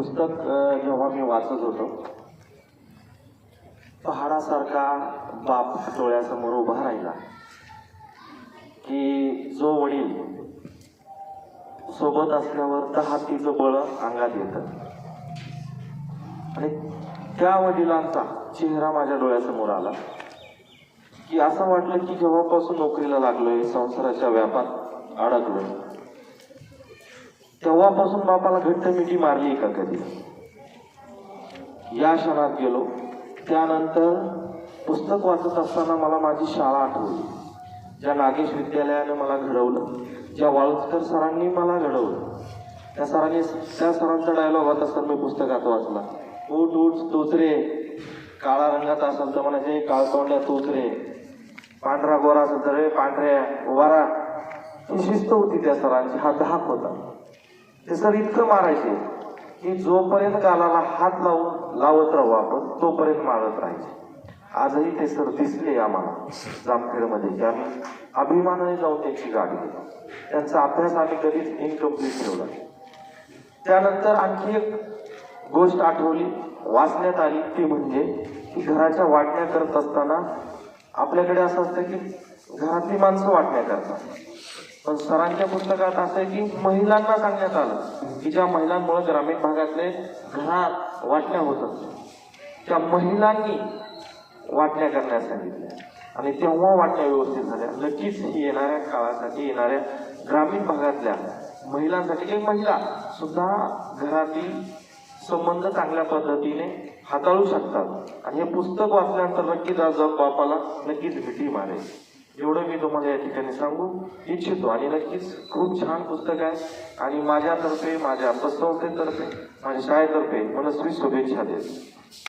पुस्तक जेव्हा मी वाचत होतो पहाडासारखा बाप डोळ्यासमोर उभा राहिला की जो वडील सोबत असल्यावर तर हातीचं बळ अंगात येतं. आणि त्या वडिलांचा चेहरा माझ्या डोळ्यासमोर आला की असं वाटलं की जेव्हापासून नोकरीला लागलोय संसाराच्या व्यापात अडकलोय. तेव्हापासून बापाला घट्ट मिठी मारली का कधी? या क्षणात गेलो. त्यानंतर पुस्तक वाचत असताना मला माझी शाळा आठवली. ज्या नागेश विद्यालयाने मला घडवलं ज्या वाळुसकर सरांनी मला घडवलं. त्या सरांनी त्या सरांचा डायलॉग होता सर मी पुस्तकात वाचला. उठ उठ तोच रे. काळा रंगाचा असेल तर म्हणायचे काळतोंड्या तोच रे. पांढरा गोरा असेल तर रे पांढऱ्या उभारा ही शिस्त होती त्या सरांची. हा धाक होता. ते सर इतकं मारायचे की जोपर्यंत कालाला हात लावून लावत राहू आपण तोपर्यंत मारत राहायचे. आजही ते सर दिसले आम्हाला जामखेडमध्ये की आम्ही अभिमानाने जाऊन त्यांची गाडी घेतो त्यांचा अभ्यास आम्ही कधीच इनकम्प्लीट ठेवला नाही. त्यानंतर आणखी एक गोष्ट आठवली वाचण्यात आली ती म्हणजे की घराच्या वाटण्या करत असताना आपल्याकडे असं असतं की घरातली माणसं वाटण्या करतात. पण सरांच्या पुस्तकात असं आहे की महिलांना सांगण्यात आलं की ज्या महिलांमुळे ग्रामीण भागातले घरात वाटण्या होतात त्या महिलांनी वाटण्या करण्यास सांगितल्या. आणि तेव्हा वाटण्या व्यवस्थित झाल्या. नक्कीच येणाऱ्या काळासाठी येणाऱ्या ग्रामीण भागातल्या महिलांसाठी एक महिला सुद्धा घरातील संबंध चांगल्या पद्धतीने हाताळू शकतात. आणि हे पुस्तक वाचल्यानंतर नक्कीच आज बापाला नक्कीच भीती मारेल एवढं मी तुम्हाला या ठिकाणी सांगू इच्छितो. आणि नक्कीच खूप छान पुस्तक आहे. आणि माझ्यातर्फे माझ्या संस्थेतर्फे माझ्या शाळेतर्फे मनस्वी शुभेच्छा देत.